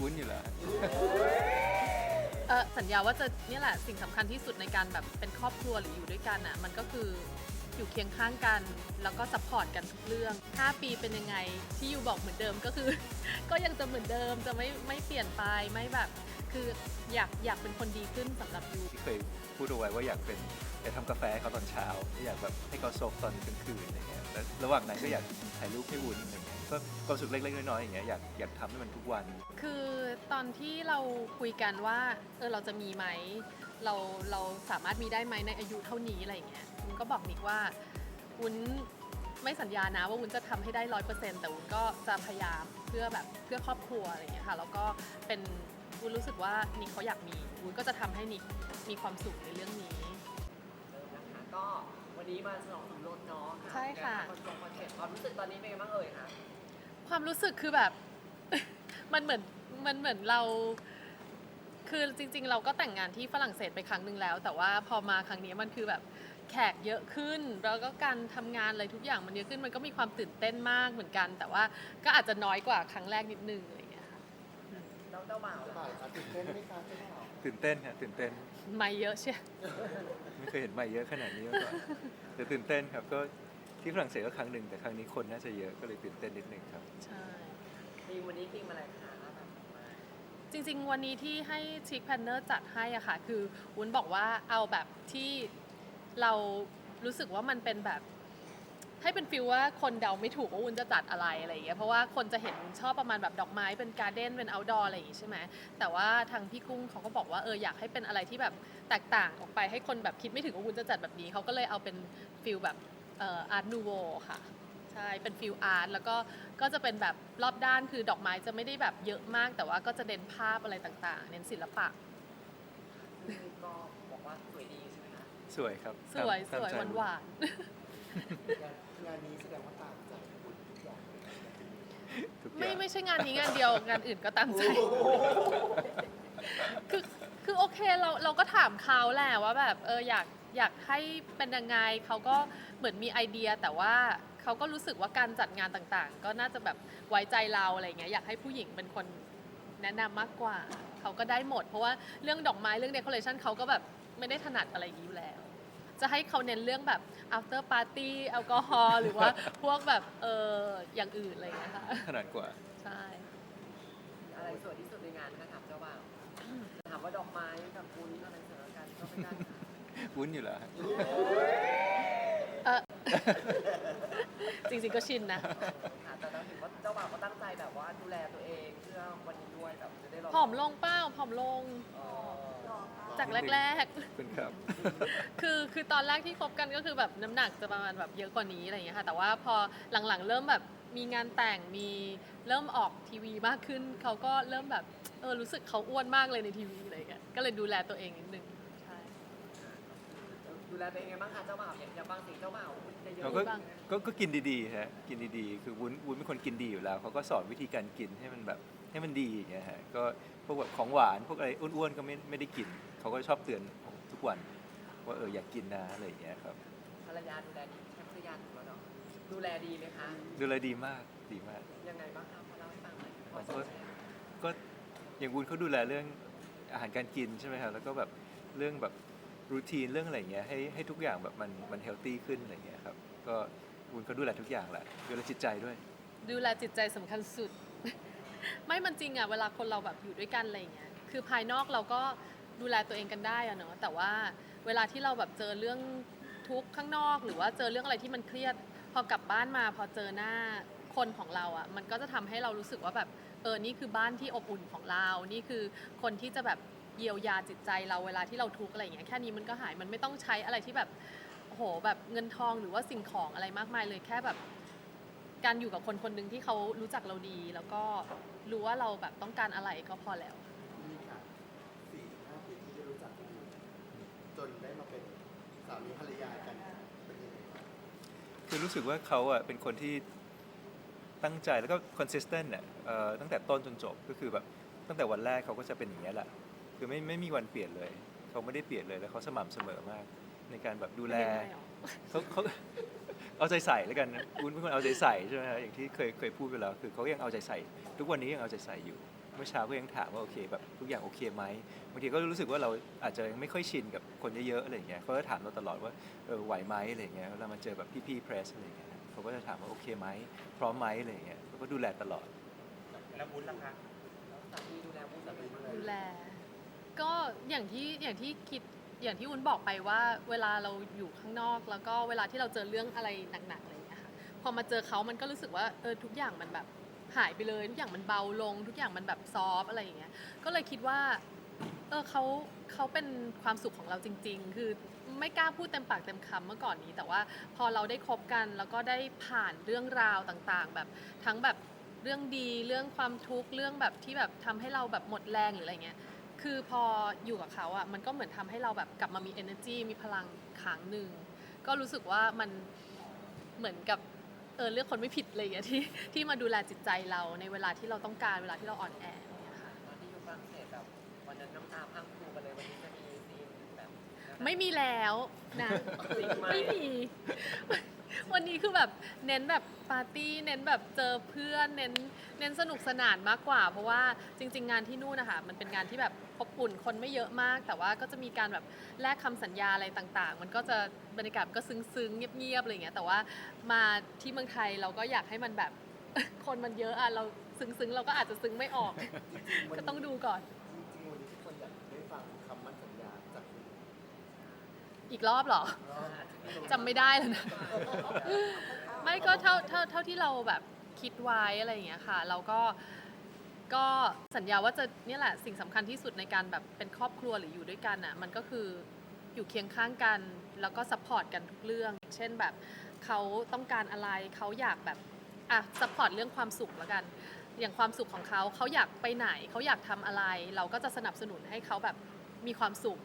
วุ้นอยู่แล้ว เออสัญญาว่าจะเนี่ยแหละสิ่งสำคัญที่สุดในการแบบเป็นครอบครัวหรืออยู่ด้วยกันอะมันก็คืออยู่เคียงข้างกัน แล้วก็ซัพพอร์ตกันทุกเรื่อง 5 ปีเป็นยังไงที่ยูบอกเหมือนเดิมก็คือ ก็ยังจะเหมือนเดิมจะไม่ไม่เปลี่ยนไปไม่แบบ คืออยากอยากเป็นคนดีขึ้นสำหรับยูที่เคยพูดเอาไว้ว่าอยากเป็นอยากทำกาแฟให้เขาตอนเช้า อยากแบบให้เขาซบตอนกลางคืนอะไรเงี้ยแล้วระหว่างนั้นก็อยากถ่ายรูปให้วุ้นอะไรเงี้ย ก็ความสุขเล็กๆน้อยๆอย่างเงี้ยอยากอยากทำให้มันทุกวัน คือตอนที่เราคุยกันว่าเออเราจะมีไหมเราเราสามารถมีได้ไหมในอายุเท่านี้อะไรอย่างเงี้ยวุ้นก็บอกนิกว่าวุ้นไม่สัญญานะว่าวุ้นจะทำให้ได้ร้อยเปอร์เซ็นต์แต่วุ้นก็จะพยายามเพื่อแบบเพื่อครอบครัวอะไรอย่างเงี้ยค่ะแล้วก็เป็นวุ้นรู้สึกว่านิกเขาอยากมีวุ้นก็จะทำให้นิกมีความสุขในเรื่องนี้นะคะก็วันนี้มาฉลองสมรสเนาะใช่ค่ะคอนเสิร์ตคอนเสิร์ตความรู้สึกตอนนี้เป็นไงบ้างเอ่ยคะ ความรู้สึกคือแบบ มันเหมือนมันเหมือนเรา คือจริง ๆ เราก็แต่งงานที่ฝรั่งเศสไปครั้งหนึ่งแล้ว แต่ว่าพอมาครั้งนี้มันคือแบบแขกเยอะขึ้น แล้วก็การทำงานอะไรทุกอย่างมันเยอะขึ้นมันก็มีความตื่นเต้นมากเหมือนกัน แต่ว่าก็อาจจะน้อยกว่าครั้งแรกนิดนึงอะไรอย่างเงี้ยค่ะแล้วเจ้าบ่าวบ่ายค่ะตื่นเต้นไหมคะเจ้าบ่าวตื่นเต้นฮะตื่นเต้นไม่เยอะเชียไม่เคยเห็นใหม่เยอะขนาดนี้มาก่อนแต่ตื่นเต้นครับก็ ที่ฝรั่งเศสก็ครั้งหนึ่งแต่ครั้งนี้คนน่าจะเยอะก็เลยตื่นเต้นนิดนึงครับ ใช่ ทีมวันนี้ทีมอะไรคะแบบมาจริงๆ วันนี้ที่ให้ชิคแพนเนอร์จัดให้อะค่ะ คือวุ้นบอกว่าเอาแบบที่เรารู้สึกว่ามันเป็นแบบ ให้เป็นฟิลว่าคนเดาไม่ถูกว่าวุ้นจะจัดอะไรอะไรอย่างเงี้ยเพราะว่าคนจะเห็นชอบประมาณแบบดอกไม้เป็นการ์เด้นเป็น outdoor อะไรอย่างงี้ใช่ไหมแต่ว่าทางพี่กุ้งเขาก็บอกว่าเอออยากให้เป็นอะไรที่แบบแตกต่างออกไปให้คนแบบคิดไม่ถึงว่าวุ้นจะจัดแบบนี้เขาก็เลยเอาเป็นฟิลแบบเอ่ออาร์ตนูโวค่ะใช่เป็นฟิลอาร์ตแล้วก็ก็จะเป็นแบบรอบด้านคือดอกไม้จะไม่ได้แบบเยอะมาก แต่ว่าก็จะเน้นภาพอะไรต่างๆ เน้นศิลปะคือก็บอกว่าสวยดีใช่ไหมคะสวยครับสวยสตามวยใจหวานหวานงานงานนี้แสดงว่าตามใจคุณทุกอย่างเลยนะทุกๆอไม่ย่างไม่ใช่งานนี้งานเดียวงานอื่นก็ตามใจคือคือโอเคเราเราก็ถามเขาแหละว่าแบบเอออยากอยากให้เป็นยังไงเขาก็ เหมือนมีไอเดียแต่ว่าเขาก็รู้สึกว่าการจัดงานต่างๆ ก็น่าจะแบบไว้ใจเราอะไรเงี้ยอยากให้ผู้หญิงเป็นคนแนะนำมากกว่า เขาก็ได้หมด เพราะว่าเรื่องดอกไม้เรื่องเดคอเรชันเขาก็แบบไม่ได้ถนัดอะไรอย่างนี้อยู่แล้ว จะให้เขาเน้นเรื่องแบบ after party แอลกอฮอล์หรือว่าพวกแบบเอออย่างอื่นอะไรอย่างเงี้ยค่ะขนาดกว่าใช่อะไรสวยที่สุดในงานคะถามเจ้าบ่าวถามว่าดอกไม้กับวุ้นอะไรสวยกว่ากันก็ไม่ได้ค่ะวุ้นอยู่แล้วฮะเออ จริงๆก็ชินนะ ค่ะแต่เราเห็นว่าเจ้าบ่าวก็ตั้งใจแบบว่าดูแลตัวเองเพื่อวันนี้ด้วยแบบจะได้รผอมลงเป้าผอมลงอ๋อจากแรกเป็นครับๆคือคือตอนแรกที่คบกันก็คือแบบน้ำหนักจะประมาณแบบเยอะกว่านี้อะไรอย่างเงี้ยค่ะ แต่ว่าพอหลังๆ เริ่มแบบมีงานแต่งมีเริ่มออกทีวีมากขึ้น เขาก็เริ่มแบบเออรู้สึกเขาอ้วนมากเลยในทีวีอะไรอย่างเงี้ยก็เลยดูแลตัวเองนิดนึงใช่ ดูแลตัวเองไงบ้างคะเจ้าบ่าวอย่างอย่างบางสิ่งเจ้าบ่าวจะเยอะเราก็บ้าง ก็ก็กินดีๆฮะกินดีๆ คือวุ้นวุ้นเป็นคนกินดีอยู่แล้วเขาก็สอนวิธีการกินให้มันแบบให้มันดีอย่างเงี้ยฮะก็พวกแบบของหวานพวกอะไรอ้วนๆก็ไม่ไม่ได้กินเขาก็ชอบเตือนผมทุกวัน ว่าเอออยากกินนะอะไรอย่างเงี้ยครับภรรยาดูแลดีแคปริยาถูกแล้วเนาะดูแลดีไหมคะดูแลดีมากดีมาก ยังไงบ้างคะพอเล่าให้ฟังหน่อยพอก็จะแชร์ก็อย่างวุ้นเขาดูแลเรื่องอาหารการกินใช่ไหมครับแล้วก็แบบเรื่องแบบ รูทีนเรื่องอะไรเงี้ยให้ให้ทุกอย่างแบบมันมันเฮลตี้ขึ้นอะไรเงี้ยครับก็วุ้นเขาดูแลทุกอย่างแหละดูแลจิตใจด้วย ดูแลจิตใจสำคัญสุด ไม่มันจริงอะเวลาคนเราแบบอยู่ด้วยกันอะไรเงี้ยคือภายนอกเราก็ดูแลตัวเองกันได้อะเนาะแต่ว่าเวลาที่เราแบบเจอเรื่องทุกข์ข้างนอก หรือว่าเจอเรื่องอะไรที่มันเครียด พอกลับบ้านมาพอเจอหน้าคนของเราอะมันก็จะทำให้เรารู้สึกว่าแบบเออนี่คือบ้านที่อบอุ่นของเรา นี่คือคนที่จะแบบ เยียวยาจิตใจเราเวลาที่เราทุกข์อะไรอย่างเงี้ยแค่นี้มันก็หายมันไม่ต้องใช้อะไรที่แบบโอ้โหแบบเงินทองหรือว่าสิ่งของอะไรมากมายเลยแค่แบบ การอยู่กับคนคนหนึ่งที่เขารู้จักเราดี แล้วก็รู้ว่าเราแบบต้องการอะไรก็พอแล้ว นี่ค่ะสี่ห้าปีที่ได้รู้จักกันจนได้มาเป็นสามีภรรยากันเป็นยังไงบ้างคือรู้สึกว่าเขาอะเป็นคนที่ตั้งใจแล้วก็ consistent เนี่ยเอ่อตั้งแต่ต้นจนจบก็คือแบบตั้งแต่วันแรกเขาก็จะเป็นอย่างนี้ยแหละ คือไม่ไม่มีวันเปลี่ยนเลย เขาไม่ได้เปลี่ยนเลยแล้วเขาสม่ำเสมอมาก ในการแบบดูแล ไม่ได้หรอเขาเขา เอาใจใส่แล้วกันนะวุ้นเป็นคนเอาใจใส่ใช่ไหมฮะอย่างที่เคยเคยพูดไปแล้วคือเขายังเอาใจใส่ ทุกวันนี้ยังเอาใจใส่อยู่มื่อเช้าก็ยังถามว่าโอเคแบบทุกอย่างโอเคไหมบางทีก็รู้สึกว่าเราอาจจะยังไม่ค่อยชินกับคนเยอะๆอะไรอย่างเงี้ยเขาก็ถามเราตลอดว่าเออไหวไหมอะไรอย่างเงี้ยเวลามาเจอแบบพี่ๆเพรสอะไรอย่างเงี้ยเขาก็จะถามว่าโอเคไหมพร้อมไหมอะไรอย่างเงี้ยเขาก็ดูแลตลอด แล้ววุ้นล่ะคะ แล้วสามีดูแลบุญสามีดูแล ดูแล ก็ อย่างที่อย่างที่คิดอย่างที่วุ้นบอกไปว่าเวลาเราอยู่ข้างนอก แล้วก็เวลาที่เราเจอเรื่องอะไรหนักๆอะไรอย่างเงี้ยค่ะพอมาเจอเขามันก็รู้สึกว่าเออทุกอย่างมันแบบหายไปเลยทุกอย่างมันเบาลง ทุกอย่างมันแบบซอฟอะไรอย่างเงี้ยก็เลยคิดว่าเออเขาเขาเป็นความสุขของเราจริง ๆ คือไม่กล้าพูดเต็มปากเต็มคำเมื่อก่อนนี้ แต่ว่าพอเราได้คบกันแล้วก็ได้ผ่านเรื่องราวต่างๆ แบบทั้งแบบเรื่องดีเรื่องความทุกข์เรื่องแบบที่แบบทำให้เราแบบหมดแรงหรืออะไรเงี้ย คือพออยู่กับเขาอะมันก็เหมือนทำให้เราแบบกลับมามี energy มีพลังอีกครั้งหนึ่งก็รู้สึกว่ามันเหมือนกับเออเลือกคนไม่ผิดเลยอะที่ที่มาดูแลจิตใจเราในเวลาที่เราต้องการเวลาที่เราอ่อนแออย่างเงี้ยค่ะตอนที่อยู่ฝรั่งเศสแบบวันนั้นน้ำตาพังครูกันเลยวันนี้จะมีซีนแบบไม่มีแล้วนะจริงไหมไม่มีวันนี้คือแบบเน้นแบบปาร์ตี้เน้นแบบเจอเพื่อนเน้นเน้นสนุกสนานมากกว่า เพราะว่าจริง ๆ งานที่นู่นนะคะมันเป็นงานที่แบบ อบอุ่นคนไม่เยอะมาก แต่ว่าก็จะมีการแบบแลกคำสัญญาอะไรต่างๆ มันก็จะบรรยากาศมันก็ซึ้งๆเงียบๆอะไรอย่างเงี้ยแต่ว่ามาที่เมืองไทยเราก็อยากให้มันแบบคนมันเยอะอะเราซึ้งๆเราก็อาจจะซึ้งไม่ออก ก็ต้องดูก่อนจริงๆวันนี้ทุกคนอยากได้ฟังคำมั่นสัญญาจากคุณอีกรอบเหรอจำไม่ได้แล้วนะไม่ก็เท่าเท่าเท่าที่เราแบบคิดไว้อะไรอย่างเงี้ยค่ะ เราก็ ก็สัญญาว่าจะนี่แหละสิ่งสำคัญที่สุดในการแบบเป็นครอบครัวหรืออยู่ด้วยกันอะมันก็คืออยู่เคียงข้างกัน แล้วก็ซัพพอร์ตกันทุกเรื่อง เช่นแบบเขาต้องการอะไรเขาอยากแบบอะซัพพอร์ตเรื่องความสุขแล้วกัน อย่างความสุขของเขาเขาอยากไปไหนเขาอยากทำอะไร เราก็จะสนับสนุนให้เขาแบบมีความสุข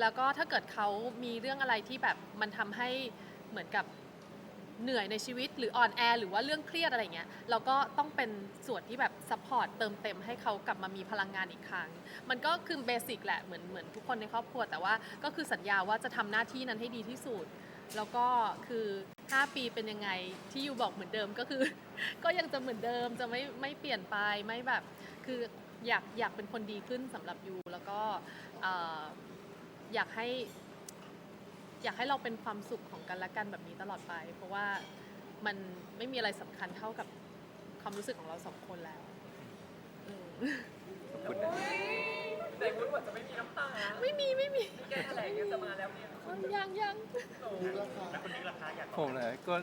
แล้วก็ถ้าเกิดเขามีเรื่องอะไรที่แบบมันทำให้เหมือนกับ เหนื่อยในชีวิตหรืออ่อนแอหรือว่าเรื่องเครียดอะไรเงี้ยเราก็ต้องเป็นส่วนที่แบบซัพพอร์ตเติมเต็มให้เขากลับมามีพลังงานอีกครั้ง มันก็คือเบสิกแหละเหมือนเหมือนทุกคนในครอบครัว แต่ว่าก็คือสัญญาว่าจะทำหน้าที่นั้นให้ดีที่สุด แล้วก็คือ 5 ปีเป็นยังไงที่ยูบอกเหมือนเดิมก็คือ ก็ยังจะเหมือนเดิมจะไม่ไม่เปลี่ยนไปไม่แบบ คืออยากอยากเป็นคนดีขึ้นสำหรับยูแล้วก็เอ่ออยากให้ อยากให้เราเป็นความสุขของกันและกันแบบนี้ตลอดไป เพราะว่ามันไม่มีอะไรสำคัญเท่ากับความรู้สึกของเราสองคนแล้วเออขอบคุณนะในวุ้นบอกจะไม่มีน้ำตาไม่มีไม่มีแก้แถลงเนี่ยจะมาแล้วเนี่ยยังยังนี่ราคาแล้วคนนี้ราคาอยากผมนะก็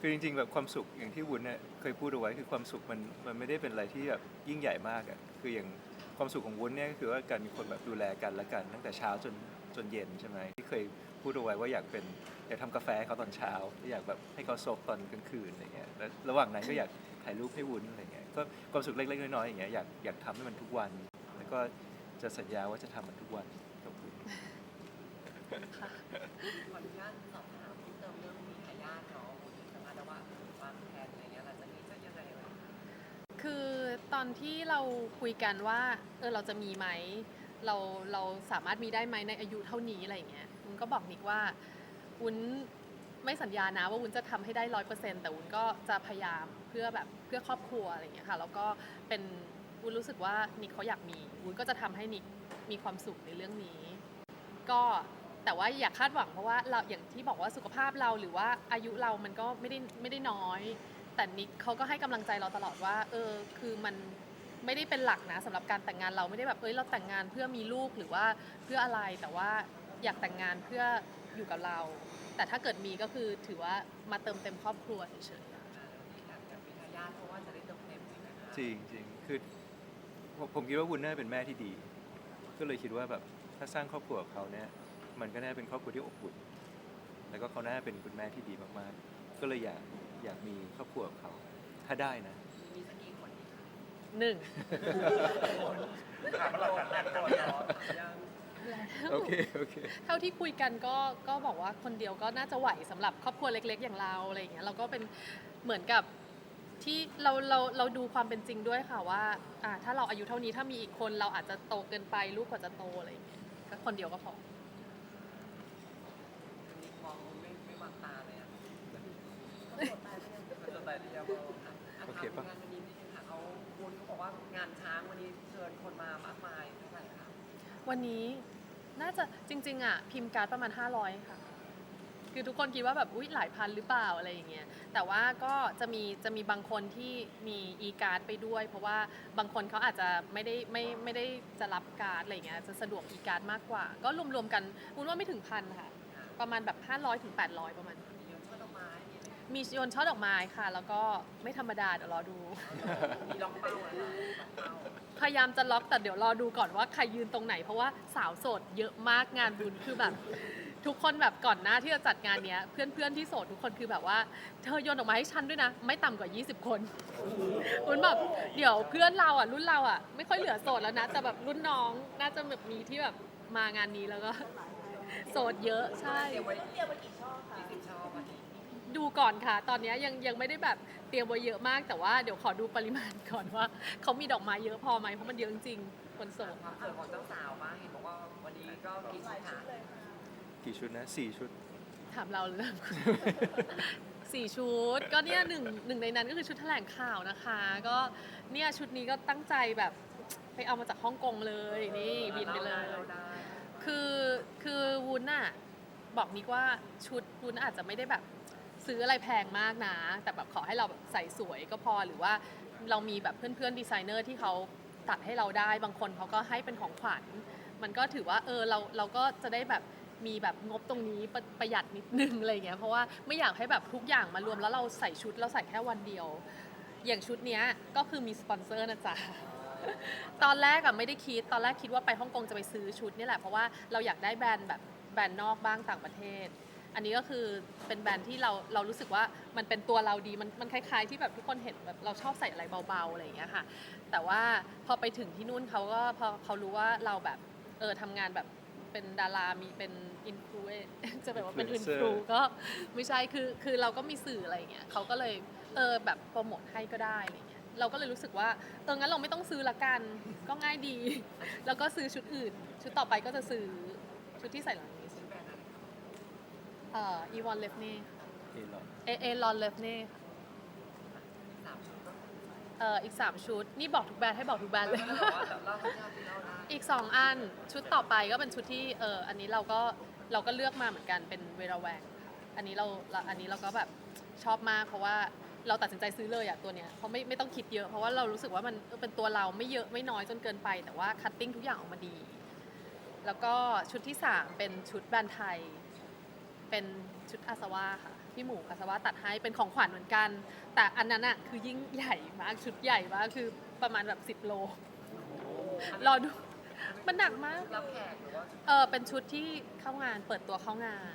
คือจริงๆแบบความสุขอย่างที่วุ้นเนี่ยเคยพูดเอาไว้คือความสุขมันมันไม่ได้เป็นอะไรที่แบบยิ่งใหญ่มากอะคืออย่างความสุขของวุ้นเนี่ยก็คือว่าการมีคนแบบดูแลกันและกัน ตั้งแต่เช้าจนจนเย็นใช่ไหมที่เคย พูดเอาไว้ว่าอยากเป็นอยากทำกาแฟให้เขาตอนเช้า อยากแบบให้เขาซบตอนกลางคืนอะไรเงี้ยแล้วระหว่างนั้นก็อยากถ่ายรูปให้วุ้นอะไรเงี้ยก็ความสุขเล็กๆน้อยๆอย่างเงี้ยอยากอยากทำให้มันทุกวัน แล้วก็จะสัญญาว่าจะทำมันทุกวันกับวุ้นค่ะขออนุญาตสอบถามเพิ่มเติมเรื่องมีทายาทเนาะวุ้นสามารถแล้วว่าวางแผนอะไรเงี้ยหลังจากนี้จะยังไงเลยคือตอนที่เราคุยกันว่าเออเราจะมีไหมเราเราสามารถมีได้ไหมในอายุเท่านี้อะไรอย่างเงี้ย วุ้นก็บอกนิกว่าวุ้นไม่สัญญานะว่าวุ้นจะทำให้ได้ร้อยเปอร์เซ็นต์แต่วุ้นก็จะพยายามเพื่อแบบเพื่อครอบครัวอะไรอย่างเงี้ยค่ะแล้วก็เป็นวุ้นรู้สึกว่านิกเขาอยากมีวุ้นก็จะทำให้นิกมีความสุขในเรื่องนี้ ก็แต่ว่าอย่าคาดหวังเพราะว่าเราอย่างที่บอกว่าสุขภาพเราหรือว่าอายุเรามันก็ไม่ได้ไม่ได้น้อย แต่นิกเขาก็ให้กำลังใจเราตลอดว่า เออคือมันไม่ได้เป็นหลักนะสำหรับการแต่งงานเราไม่ได้แบบเอ้ยเราแต่งงานเพื่อมีลูกหรือว่าเพื่ออะไรแต่ว่า อยากแต่งงานเพื่ออยู่กับเรา แต่ถ้าเกิดมีก็คือถือว่ามาเติมเต็มครอบครัวเฉยที่อยากจะมีทายาทเพราะว่าจะได้เติมเต็มจริงไหมคะจริงจริงคือผมผมคิดว่าวุ้นน่าจะเป็นแม่ที่ดี ก็เลยคิดว่าแบบถ้าสร้างครอบครัวกับเขาเนี่ยมันก็น่าเป็นครอบครัวที่อบอุ่นแล้วก็เขาน่าเป็นคุณแม่ที่ดีมากๆ ก็เลยอยากอยากมีครอบครัวกับเขา ถ้าได้นะมีสักกี่คนดีคะๆหนึ่งถามว่าเราถามว่าเรายัง โอเคโอเคเท่าที่คุยกันก็ก็บอกว่าคนเดียวก็น่าจะไหวสำหรับครอบครัวเล็ก ๆ อย่างเราอะไรอย่างเงี้ยเราก็เป็นเหมือนกับที่เราเราเราดูความเป็นจริงด้วยค่ะว่าอ่า ถ้าเราอายุเท่านี้ถ้ามีอีกคนเราอาจจะโตเกินไปลูกกว่าจะโตอะไรอย่างเงี้ยก็คนเดียวก็พอมีมองไม่ไม่วางตาเลยอะสดตายหรือยังสดตายหรือยังค่ะโอเคปะงานวันนี้นิดนึงค่ะเขาคุณเขาบอกว่างานช้างวันนี้ น่าจะจริง ๆ อะ พิมพ์การ์ดประมาณ 500 ค่ะ คือทุกคนคิดว่าแบบอุ๊ยหลายพันหรือเปล่าอะไรอย่างเงี้ยแต่ว่าก็จะมีจะมีบางคนที่มี e การ์ดไปด้วย เพราะว่าบางคนเขาอาจจะไม่ได้ไม่ไม่ได้จะรับการ์ดอะไรอย่างเงี้ยจะสะดวก e การ์ดมากกว่า ก็รวมๆกันวุ้นว่าไม่ถึงพันค่ะ ประมาณแบบ 500ถึง800 ประมาณนี้มีช่อดอกไม้มีไหมมีโยนช่อดอกไม้ค่ะ แล้วก็ไม่ธรรมดาเดี๋ยวรอดู มีล็อกเป้าอะไรล็อกเป้า พยายามจะล็อกแต่เดี๋ยวรอดูก่อนว่าใครยืนตรงไหน เพราะว่าสาวโสดเยอะมากงานบุญคือแบบ ทุกคนแบบก่อนหน้าที่จะจัดงานเนี้ยเพื่อนๆที่โสดทุกคนคือแบบว่า เธอโยนออกมาให้ฉันด้วยนะ ไม่ต่ำกว่า 20 คนอุนแบบเดี๋ยวเพื่อนเราอะรุ่นเราอะไม่ค่อยเหลือโสดแล้วนะแต่แบบรุ่นน้องน่าจะแบบมีที่แบบมางานนี้แล้วก็ โสดเยอะใช่เตรียมไว้เตรียมไว้กี่ช่อคะยี่สิบช่อวันนี้ ดูก่อนค่ะ ตอนเนี้ยยังยังไม่ได้แบบเตรียมไว้เยอะมากแต่ว่าเดี๋ยวขอดูปริมาณก่อนว่าเขามีดอกไม้เยอะพอไหมเพราะมันเยอะจริงๆคนโสดความสวยของเจ้าสาวบ้างเห็นบอกว่าวันนี้ก็กินชุดค่ะกี่ชุดนะสี่ชุด ถามเราเลย สี่ชุดก็เนี่ยหนึ่งหนึ่งในนั้นก็คือชุดแถลงข่าวนะคะ ก็เนี่ยชุดนี้ก็ตั้งใจแบบไปเอามาจากฮ่องกงเลยนี่บินไปเลยเราได้คือคือวุ้นอะบอกนิกว่าชุดวุ้นอาจจะไม่ได้แบบ ซื้ออะไรแพงมากนะ แต่แบบขอให้เราแบบใส่สวยก็พอหรือว่าเรามีแบบเพื่อนๆดีไซเนอร์ที่เขาตัดให้เราได้บางคนเขาก็ให้เป็นของขวัญ มันก็ถือว่าเออเราเราก็จะได้แบบมีแบบงบตรงนี้ประประหยัดนิดนึงอะไรเงี้ยเพราะว่าไม่อยากให้แบบทุกอย่างมารวมแล้วเราใส่ชุดเราใส่แค่วันเดียว อย่างชุดเนี้ยก็คือมีสปอนเซอร์นะจ๊ะตอนแรกอะไม่ได้คิดตอนแรกคิดว่าไปฮ่องกงจะไปซื้อชุดนี่แหละเพราะว่าเราอยากได้แบรนด์แบบแบรนด์นอกบ้างต่างประเทศ อันนี้ก็คือเป็นแบรนด์ที่เราเรารู้สึกว่ามันเป็นตัวเราดีมันมันคล้ายๆ ที่แบบทุกคนเห็นแบบเราชอบใส่อะไรเบาๆอะไรอย่างเงี้ยค่ะ แต่ว่าพอไปถึงที่นู่นเขาก็พอเขารู้ว่าเราแบบเออทำงานแบบเป็นดารามีเป็นอินฟลูเอจะแบบว่าเป็นอิน Influencer ฟลูก็ไม่ใช่คือคือเราก็มีสื่ออะไรอย่างเงี้ยเขาก็เลยเออแบบโปรโมทให้ก็ได้อะไรเงี้ยเราก็เลยรู้สึกว่าเอองั้นเราไม่ต้องซื้อละกันก็ง่ายดี แล้วก็ซื้อชุดอื่น ชุดต่อไปก็จะซื้อชุดที่ใส่หลังนี้ ชื่อแบรนด์อะไรคะ เอ่ออีวอนเลฟเน่เอลอนเอเอลอนเลฟเน่สามชุดก็เอ่ออีก 3 ชุด นี่บอกทุกแบรนด์ให้บอกทุกแบรนด์เลยแต่ว่าแต่เล่าให้ยอดที่เล่าได้อีก 2 อันชุดต่อไปก็เป็นชุดที่เอออันนี้เราก็เราก็เลือกมาเหมือนกันเป็นเวราแวงค่ะอันนี้เราเราอันนี้เราก็แบบชอบมากเพราะว่าเราตัดสินใจซื้อเลยอะตัวเนี้ยเพราะไม่ไม่ต้องคิดเยอะเพราะว่าเรารู้สึกว่ามันเออเป็นตัวเราไม่เยอะไม่น้อยจนเกินไป แต่ว่าคัตติ้งทุกอย่างออกมาดี แล้วก็ชุดที่ 3 เป็นชุดแบรนด์ไทย เป็นชุดอาสวาค่ะพี่หมูอาสวาตัดให้เป็นของขวัญเหมือนกัน แต่อันนั้นอะคือยิ่งใหญ่มากชุดใหญ่มากคือประมาณแบบ10โลรอดูมันหนักมากรับแขกหรือว่าเออเป็นชุดที่เข้างานเปิดตัวเข้างาน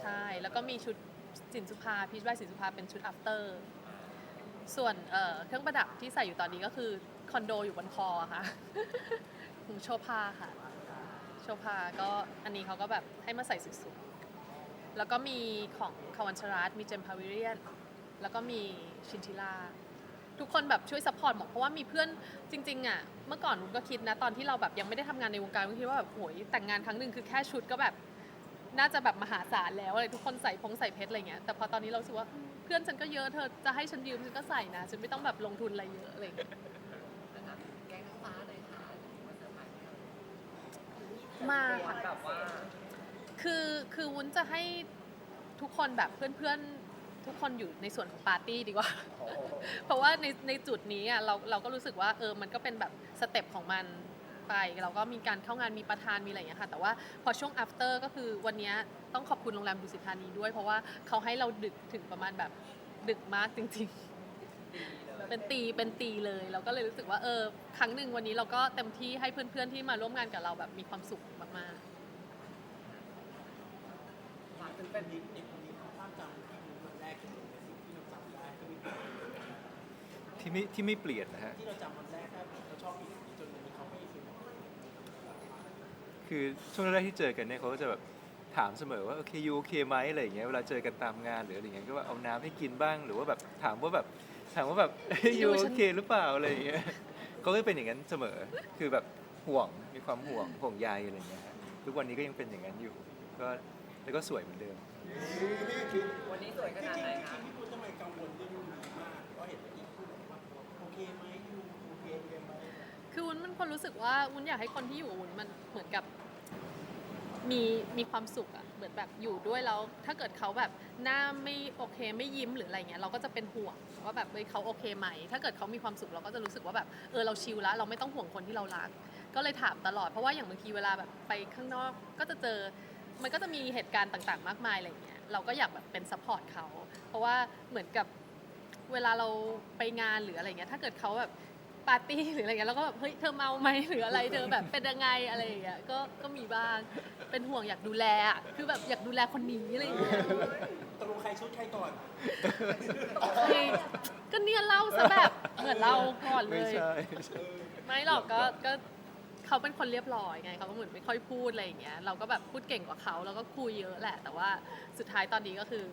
ใช่ แล้วก็มีชุดสินสุภาพีชใบสินสุภาเป็นชุด after ส่วนเอ่อเครื่องประดับที่ใส่อยู่ตอนนี้ก็คือคอนโดอยู่บนคอค่ะของโชภาค่ะ โชภาก็อันนี้เขาก็แบบให้มาใส่สุดๆ แล้วก็มีของคาวันชรัตมีเจมพาวิเรียน แล้วก็มีชินทิล่าทุกคนแบบช่วยซัพพอร์ตหมดเพราะว่ามีเพื่อนจริงๆอะเมื่อก่อนวุ้นก็คิดนะตอนที่เราแบบยังไม่ได้ทำงานในวงการวุ้นคิดว่าแบบโหยแต่งงานครั้งหนึ่งคือแค่ชุดก็แบบน่าจะแบบมหาศาลแล้วอะไรทุกคนใส่พงใส่เพชรอะไรเงี้ยแต่พอตอนนี้เรารู้สึกว่าอืมเพื่อนฉันก็เยอะเธอจะให้ฉันยืมฉันก็ใส่นะฉันไม่ต้องแบบลงทุนอะไรเยอะอะไรเงี้ยนะคะแกงน้ำฟ้าเลยค่ะมาเซอร์ไพรส์ให้เรามาเตรียค่ะแบบว่า คือคือวุ้นจะให้ทุกคนแบบเพื่อนๆ ทุกคนอยู่ในส่วนของปาร์ตี้ดีกว่า เพราะว่าในในจุดนี้อะเราเราก็รู้สึกว่าเออมันก็เป็นแบบสเต็ปของมันไปเราก็มีการเข้างานมีประธานมีอะไรอย่างเงี้ยค่ะ แต่ว่าพอช่วง after ก็คือวันเนี้ยต้องขอบคุณโรงแรมดุสิตธานีด้วย เพราะว่าเขาให้เราดึกถึงประมาณแบบดึกมากจริง ๆ เป็นตีเป็นตีเลย เราก็เลยรู้สึกว่าเออครั้งหนึ่งวันนี้เราก็เต็มที่ให้เพื่อนๆที่มาร่วมงานกับเราแบบมีความสุขมากๆ ฝากถึงเป็นเด็กคนนี้เขาภาพจำที่รู้วันแรกที่เราที่เราจำได้ที่มีที่ไม่ที่ไม่เปลี่ยนนะฮะที่เราจำวันแรกได้เราชอบอีกจนวันนี้เขาไม่คือคือช่วงแรกที่เจอกันเนี่ยเขาก็จะแบบถามเสมอว่าโอเคยูโอเคไหมอะไรอย่างเงี้ยเวลาเจอกันตามงานหรืออะไรเงี้ยก็ว่าเอาน้ำให้กินบ้างหรือว่าแบบถามว่าแบบถามว่าแบบยูโอเคหรือเปล่าอะไรอย่างเงี้ยเขาก็เป็นอย่างนั้นเสมอคือแบบห่วงมีความห่วงห่วงใยอะไรอย่างเงี้ยฮะทุกวันนี้ก็ยังเป็นอย่างนั้นอยู่ ก็ แล้วก็สวยเหมือนเดิม วันนี้สวยขนาดไหนคะพี่พูดทำไมกังวลเรื่องนี้มากเพราะเห็นว่าอีกพูดบอกว่าโอเคไหมยูโอเคไหมคือวุ้นเป็นคนคนรู้สึกว่าวุ้นอยากให้คนที่อยู่กับวุ้นมันเหมือนกับมีมีความสุขอะเหมือนแบบอยู่ด้วยแล้วถ้าเกิดเขาแบบหน้าไม่โอเคไม่ยิ้มหรืออะไรเงี้ยเราก็จะเป็นห่วงว่าแบบเฮ้ยเขาโอเคไหม ถ้าเกิดเขามีความสุขเราก็จะรู้สึกว่าแบบเออเราชิลแล้วเราไม่ต้องห่วงคนที่เรารัก ก็เลยถามตลอดเพราะว่าอย่างบางทีเวลาแบบไปข้างนอกก็จะเจอ มันก็จะมีเหตุการณ์ต่างๆ มากมายอะไรเงี้ยเราก็อยากแบบเป็นซัพพอร์ตเขาเพราะว่าเหมือนกับเวลาเราไปงานหรืออะไรเงี้ยถ้าเกิดเขาแบบปาร์ตี้หรืออะไรเงี้ยเราก็แบบเฮ้ยเธอเมาไหมหรืออะไรเธอแบบเป็นยังไงอะไรอย่างเงี้ยก็ก็มีบ้างเป็นห่วงอยากดูแลอะคือแบบอยากดูแลคนนี้อะไรอย่างเงี้ยตกลงใครชุดใครก่อน คือก็เนี่ยเล่าซะแบบเหมือนเราก่อนเลไม่ย ใช่ ไม่หรอกก็ก็ เขาเป็นคนเรียบร้อยไงเขาก็เหมือนไม่ค่อยพูดอะไรอย่างเงี้ยเราก็แบบพูดเก่งกว่าเขาแล้วก็คุยเยอะแหละ แต่ว่าสุดท้ายตอนนี้ก็คือ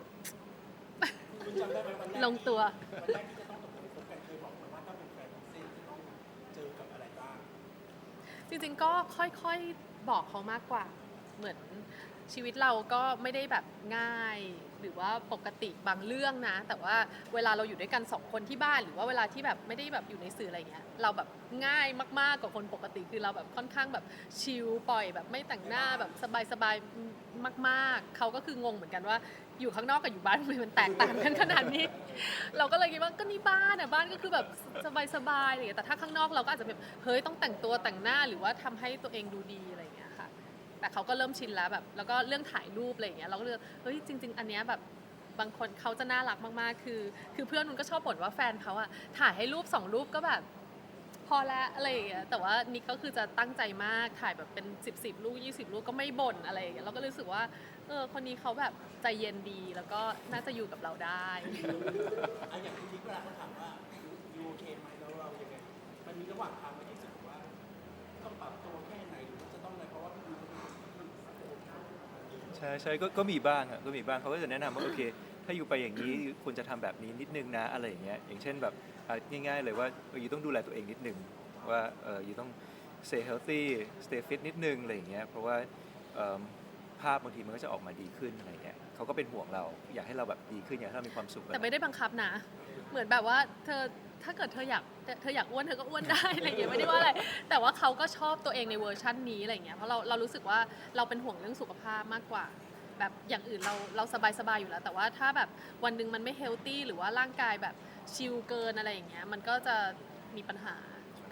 คุณจำได้ไหมวันแรกลงตัว วันแรกที่จะต้องตกลงคบกันเคยบอกไหมว่าถ้าเป็นแฟนเส้นจะต้องเจอกับอะไรบ้างจริงๆก็ค่อยๆบอกเขามากกว่า เหมือนชีวิตเราก็ไม่ได้แบบง่าย หรือว่าปกติบางเรื่องนะ แต่ว่าเวลาเราอยู่ด้วยกันสองคนที่บ้าน หรือว่าเวลาที่แบบไม่ได้แบบอยู่ในสื่ออะไรเงี้ยเราแบบง่ายมากๆกว่าคนปกติคือเราแบบค่อนข้างแบบชิลปล่อยแบบไม่แต่งหน้าแบบสบายๆมากๆเขาก็คืองงเหมือนกันว่าอยู่ข้างนอกกับอยู่บ้านทำไมมันแตกต่างกันขนาดนี้ เราก็เลยคิดว่าก็นี่บ้านอะบ้านก็คือแบบสบายๆอะไรอย่างเงี้ยแต่ถ้าข้างนอกเราก็อาจจะแบบเฮ้ยต้องแต่งตัวแต่งหน้าหรือว่าทำให้ตัวเองดูดีอะไรอย่างเงี้ย แต่เขาก็เริ่มชินแล้วแบบ แล้วก็เรื่องถ่ายรูปอะไรอย่างเงี้ยเราก็เลยเฮ้ยจริง ๆ อันเนี้ยแบบบางคนเขาจะน่ารักมากๆ คือ คือเพื่อนมันก็ชอบบ่นว่าแฟนเขาอะถ่ายให้รูปสองรูปก็แบบ พอแล้วอะไรอย่างเงี้ยแต่ว่านิกก็คือจะตั้งใจมากถ่ายแบบเป็น 10บสรูป20 รูปก็ไม่บ่นอะไรอย่างเงี้ยเราก็รู้สึกว่าเออคนนี้เขาแบบใจเย็นดีแล้วก็น่าจะอยู่กับเราได้อะอย่างที่เวลาเขาถามว่าอยูโอเคไหมแล้วเรายังไงมันมีระหว่างทางไหมที่รู้สึกว่าต้องปรับตัว ช่ใช่ก็ก็มีบ้างก็มีบ้างเขาก็จะแนะนำว่าโอเค ถ้าอยู่ไปอย่างนี้ควรจะทำแบบนี้นิดนึงนะอะไรอย่างเงี้ยอย่างเช่นแบบอะง่ายๆเลยว่าเอออยู่ต้องดูแลตัวเองนิดนึงว่าเอออยู่ต้อง stay healthy stay fit นิดนึงอะไรอย่างเงี้ยเพราะว่าเอิ่ม ภาพบางทีมันก็จะออกมาดีขึ้นอะไรเงี้ยเขาก็เป็นห่วงเราอยากให้เราแบบดีขึ้นอยากให้เรามีความสุขแต่ไม่ได้บังคับนะ เหมือนแบบว่าเธอถ้าเกิดเธออยากเธออยากอ้วนเธอก็อ้วนได้อะไรอย่างเงี้ยไม่ได้ว่าอะไร แต่ว่าเขาก็ชอบตัวเองในเวอร์ชั่นนี้อะไรอย่างเงี้ยเพราะเราเรารู้สึกว่าเราเป็นห่วงเรื่องสุขภาพมากกว่า แบบอย่างอื่นเราเราสบายสบายๆอยู่แล้ว แต่ว่าถ้าแบบวันหนึ่งมันไม่เฮลตี้หรือว่าร่างกายแบบชิลเกินอะไรอย่างเงี้ยมันก็จะมีปัญหา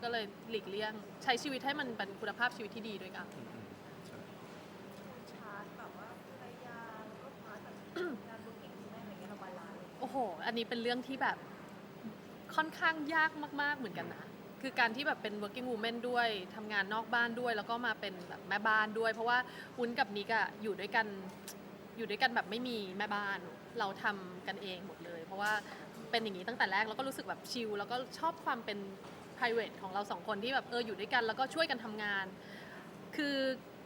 ก็เลยหลีกเลี่ยง ใช้ชีวิตให้มันเป็นคุณภาพชีวิตที่ดีด้วยกัน โอ้โห อันนี้เป็นเรื่องที่แบบค่อนข้างยากมาก ๆ เหมือนกันนะ คือการที่แบบเป็น working woman ด้วยทำงานนอกบ้านด้วย แล้วก็มาเป็นแบบแม่บ้านด้วย เพราะว่าวุ้นกับนิกอะอยู่ด้วยกันอยู่ด้วยกันแบบไม่มีแม่บ้าน เราทำกันเองหมดเลย เพราะว่าเป็นอย่างนี้ตั้งแต่แรกแล้วก็รู้สึกแบบชิลแล้วก็ชอบความเป็น private ของเราสองคนที่แบบเอออยู่ด้วยกันแล้วก็ช่วยกันทำงาน คือ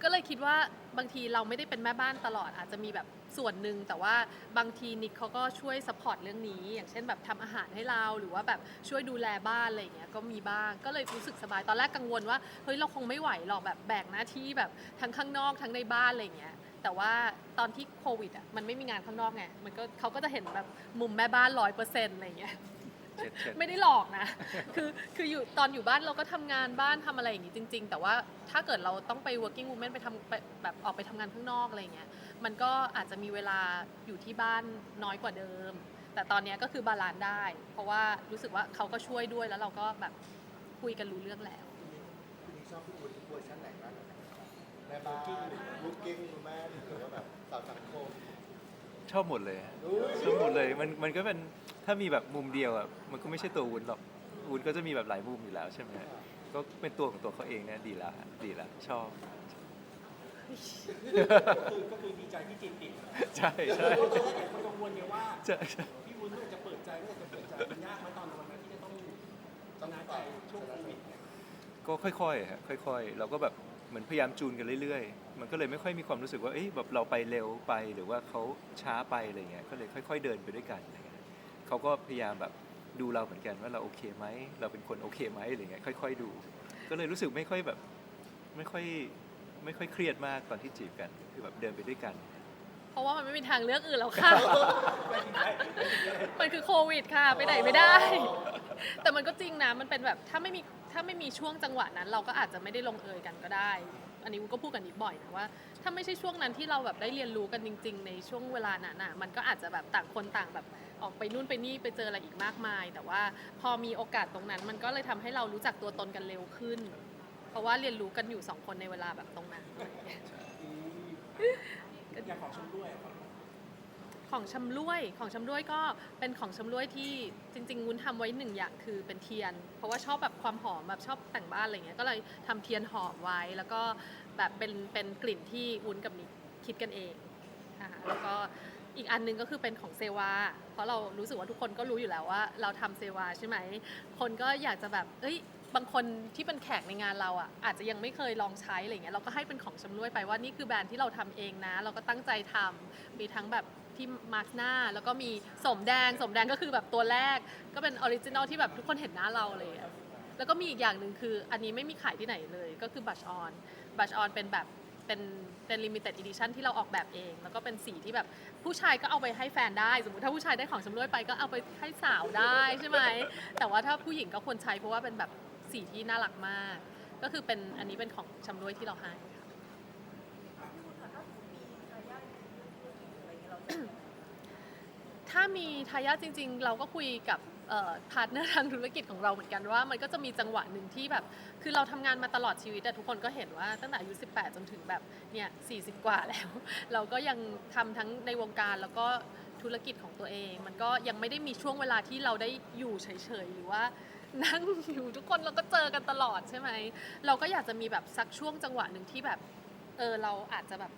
ก็เลยคิดว่าบางทีเราไม่ได้เป็นแม่บ้านตลอดอาจจะมีแบบ ส่วนหนึ่งแต่ว่าบางทีนิกเขาก็ช่วยสปอร์ตเรื่องนี้ อย่างเช่นแบบทำอาหารให้เราหรือว่าแบบช่วยดูแลบ้านอะไรเงี้ยก็มีบ้างก็เลยรู้สึกสบายตอนแรกกังวลว่าเฮ้ยเราคงไม่ไหวหรอกแบบแบ่งหน้าที่แบบทั้งข้างนอกทั้งในบ้านอะไรเงี้ยแต่ว่าตอนที่โควิดอะมันไม่มีงานข้างนอกไงมันก็เขาก็จะเห็นแบบมุมแม่บ้านร้อยเปอร์เซ็นต์อะไรเงี้ย เช็ดเช็ด ไม่ได้หลอกนะ คือคืออยู่ตอนอยู่บ้านเราก็ทำงานบ้านทำอะไรอย่างนี้จริง ๆ แต่ว่าถ้าเกิดเราต้องไป working woman ไปทำไปแบบออกไปทำงานข้างนอกอะไรอย่างเงี้ย มันก็อาจจะมีเวลาอยู่ที่บ้านน้อยกว่าเดิม แต่ตอนเนี้ยก็คือบาลานซ์ได้ เพราะว่ารู้สึกว่าเขาก็ช่วยด้วยแล้วเราก็แบบคุยกันรู้เรื่องแล้ว คุณนี่ชอบพี่วุ้นเวอร์ชันไหนบ้างครับแม่บ้านบุ๊กิ้งคุณแม่หรือว่าแบบสาวสังคม ชอบหมดเลยอะอุ้ยชอบหมดเลยมันมันก็เป็นถ้ามีแบบมุมเดียวอะมันก็ไม่ใช่ตัววุ้นหรอกวุ้นก็จะมีแบบหลายมุมอยู่แล้วใช่ไหมก็เป็นตัวของตัวเขาเองเนี่ยดีละดีละชอบก็คือก็คือดีใจที่จีนติดใช่ใช่เพราะตอนแรกหลายคนกังวลไงว่าใช่ใช่พี่วุ้นเนี่ยจะเปิดใจไม่จะเปิดใจมันยากไหมตอนวันนั้นที่จะต้องชนะใจช่วงโควิดเนี่ย ก็ค่อยๆฮะค่อย ๆ เราก็แบบเหมือนพยายามจูนกันเรื่อยๆ มันก็เลยไม่ค่อยมีความรู้สึกว่าเอ้ยแบบเราไปเร็วไปหรือว่าเขาช้าไปอะไรเงี้ยก็เลยค่อย ๆ เดินไปด้วยกันอะไรเงี้ยเขาก็พยายามแบบดูเราเหมือนกันว่าเราโอเคไหมเราเป็นคนโอเคไหมอะไรเงี้ยค่อย ๆ ดู ก็เลยรู้สึกไม่ค่อยแบบไม่ค่อยไม่ค่อยเครียดมากตอนที่จีบกันคือแบบเดินไปด้วยกันพเพราะว่ามันไม่มีทางเลือกอื่นแล้วค่ะ มันคือโควิดค่ะ ไปไหนไม่ได้ แต่มันก็จริงนะ มันเป็นแบบถ้าไม่มี ถ้าไม่มีช่วงจังหวะนั้น เราก็อาจจะไม่ได้ลงเอยกันก็ได้ อันนี้วุ้นก็พูดกันนิดบ่อยนะว่า ถ้าไม่ใช่ช่วงนั้นที่เราแบบได้เรียนรู้กันจริง ๆ ในช่วงเวลานั้นน่ะมันก็อาจจะแบบต่างคนต่างแบบออกไปนู่นไปนี่ไปเจออะไรอีกมากมาย แต่ว่าพอมีโอกาสตรงนั้น มันก็เลยทำให้เรารู้จักตัวตนกันเร็วขึ้น เพราะว่าเรียนรู้กันอยู่สองคนในเวลาแบบตรงนั้นอืมอยากขอชมด้วยอะครับ ของชำร่วยของชำร่วยก็เป็นของชำร่วยที่จริงๆวุ้นทำไว้หนึ่งอย่างคือเป็นเทียน เพราะว่าชอบแบบความหอมแบบชอบแต่งบ้านอะไรเงี้ยก็เลยทำเทียนหอมไว้ แล้วก็แบบเป็นเป็นกลิ่นที่วุ้นกับนิกคิดกันเองนะคะแล้วก็อีกอันหนึงก็คือเป็นของเซวา เพราะเรารู้สึกว่าทุกคนก็รู้อยู่แล้วว่า เราทำเซวาใช่ไหม คนก็อยากจะแบบ เอ้ย บางคนที่เป็นแขกในงานเราอะ อาจจะยังไม่เคยลองใช้อะไรเงี้ย เราก็ให้เป็นของชำร่วยไปว่านี่คือแบรนด์ที่เราทำเองนะ เราก็ตั้งใจทำมีทั้งแบบ ที่มาร์กหน้า แล้วก็มีสมแดงสมแดงก็คือแบบตัวแรก ก็เป็นออริจินอลที่แบบทุกคนเห็นหน้าเราเลยอะแล้วก็มีอีกอย่างหนึ่งคืออันนี้ไม่มีขายที่ไหนเลย ก็คือบัชออนบัชออนเป็นแบบเป็นเป็นลิมิเต็ดอีดิชันที่เราออกแบบเอง แล้วก็เป็นสีที่แบบผู้ชายก็เอาไปให้แฟนได้ สมมติถ้าผู้ชายได้ของชำร่วยไปก็เอาไปให้สาวได้ใช่ไหม แต่ว่าถ้าผู้หญิงก็ควรใช้เพราะว่าเป็นแบบสีที่น่ารักมาก ก็คือเป็นอันนี้เป็นของชำร่วยที่เราให้ค่ะ ถ้าสมมติมีทายาทธุรกิจอะไรเงี้ยเราจะ ถ้ามีทายาทจริง ๆ เราก็คุยกับพาร์ทเนอร์ทางธุรกิจของเราเหมือนกันว่า มันก็จะมีจังหวะหนึ่งที่แบบ คือเราทำงานมาตลอดชีวิตแต่ทุกคนก็เห็นว่าตั้งแต่อายุ 18 จนถึงแบบเนี่ย40กว่าแล้ว เราก็ยังทำทั้งในวงการแล้วก็ธุรกิจของตัวเอง มันก็ยังไม่ได้มีช่วงเวลาที่เราได้อยู่เฉยๆหรือว่านั่งอยู่ทุกคนเราก็เจอกันตลอดใช่ไหมเราก็อยากจะมีแบบสักช่วงจังหวะหนึ่งที่แบบเออเราอาจจะแบบ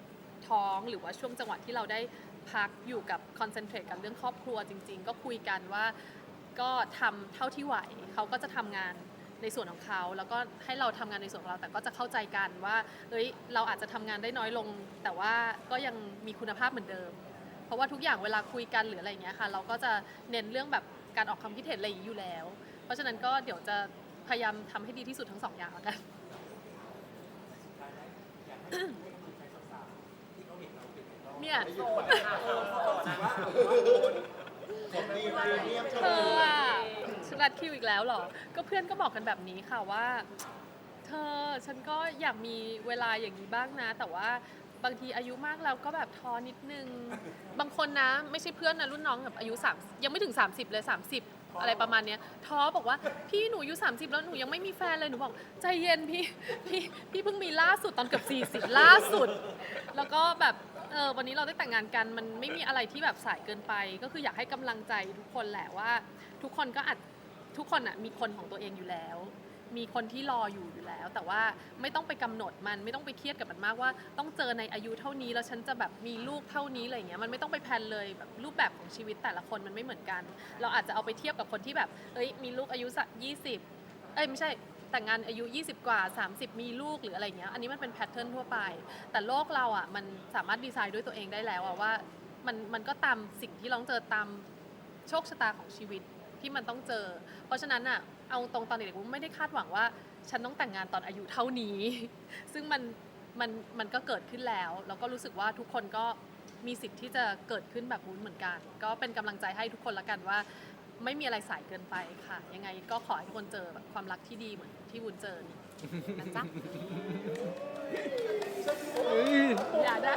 ท้องหรือว่าช่วงจังหวะที่เราได้ พักอยู่กับคอนเซนเทรตกับเรื่องครอบครัวจริง ๆ ก็คุยกันว่าก็ทำเท่าที่ไหวเขาก็จะทำงานในส่วนของเขาแล้วก็ให้เราทำงานในส่วนของเราแต่ก็จะเข้าใจกันว่าเอ้ยเราอาจจะทำงานได้น้อยลง แต่ว่าก็ยังมีคุณภาพเหมือนเดิม เพราะว่าทุกอย่างเวลาคุยกันหรืออะไรเงี้ยค่ะ เราก็จะเน้นเรื่องแบบการออกความคิดเห็นอะไรอย่างนี้อยู่แล้ว เพราะฉะนั้นก็เดี๋ยวจะพยายามทำให้ดีที่สุดทั้งสองอย่างแล้วกัน เราเป็นไอดอลเนี่ยโสดค่ะโสดเขาบอกว่าของดีพรีเมียมเธออะฉันรัดคิวอีกแล้วเหรอ ก็เพื่อนก็บอกกันแบบนี้ค่ะว่า เธอฉันก็อยากมีเวลาอย่างนี้บ้างนะ แต่ว่าบางทีอายุมากแล้วก็แบบท้อนิดนึง บางคนนะไม่ใช่เพื่อนนะรุ่นน้องแบบอายุ3ยังไม่ถึง 30 เลย 30 อะไรประมาณเนี้ยท้อบอกว่าพี่หนูอายุ30 แล้วหนูยังไม่มีแฟนเลยหนูบอกใจเย็นพี่พี่พี่เพิ่งมีล่าสุดตอนเกือบ40 ล่าสุด แล้วก็แบบเออวันนี้เราได้แต่งงานกันมันไม่มีอะไรที่แบบสายเกินไป ก็คืออยากให้กำลังใจทุกคนแหละว่า ทุกคนก็อาจทุกคนอะมีคนของตัวเองอยู่แล้ว มีคนที่รออยู่อยู่แล้ว แต่ว่าไม่ต้องไปกำหนดมันไม่ต้องไปเครียดกับมันมากว่า ต้องเจอในอายุเท่านี้แล้วฉันจะแบบมีลูกเท่านี้อะไรเงี้ยมันไม่ต้องไปแพลนเลยแบบรูปแบบของชีวิตแต่ละคนมันไม่เหมือนกัน เราอาจจะเอาไปเทียบกับคนที่แบบเอ้ยมีลูกอายุสักยี่สิบเอ้ยไม่ใช่ แต่งงานอายุ 20 กว่า 30 มีลูกหรืออะไรเงี้ย อันนี้มันเป็นแพทเทิร์นทั่วไป แต่โลกเราอะมันสามารถดีไซน์ด้วยตัวเองได้แล้วอะว่ามันมันก็ตามสิ่งที่เราเจอตามโชคชะตาของชีวิตที่มันต้องเจอ เพราะฉะนั้นอะเอาตรงตอนเด็กๆไม่ได้คาดหวังว่า ฉันต้องแต่งงานตอนอายุเท่านี้ ซึ่งมันมันมันก็เกิดขึ้นแล้ว แล้วก็รู้สึกว่าทุกคนก็มีสิทธิ์ที่จะเกิดขึ้นแบบวุ้นเหมือนกัน ก็เป็นกำลังใจให้ทุกคนละกันว่า ไม่มีอะไรสายเกินไปค่ะ ยังไงก็ขอให้ทุกคนเจอแบบความรักที่ดีเหมือนที่วุ้นเจอนี่นะจ๊ะอย่าได้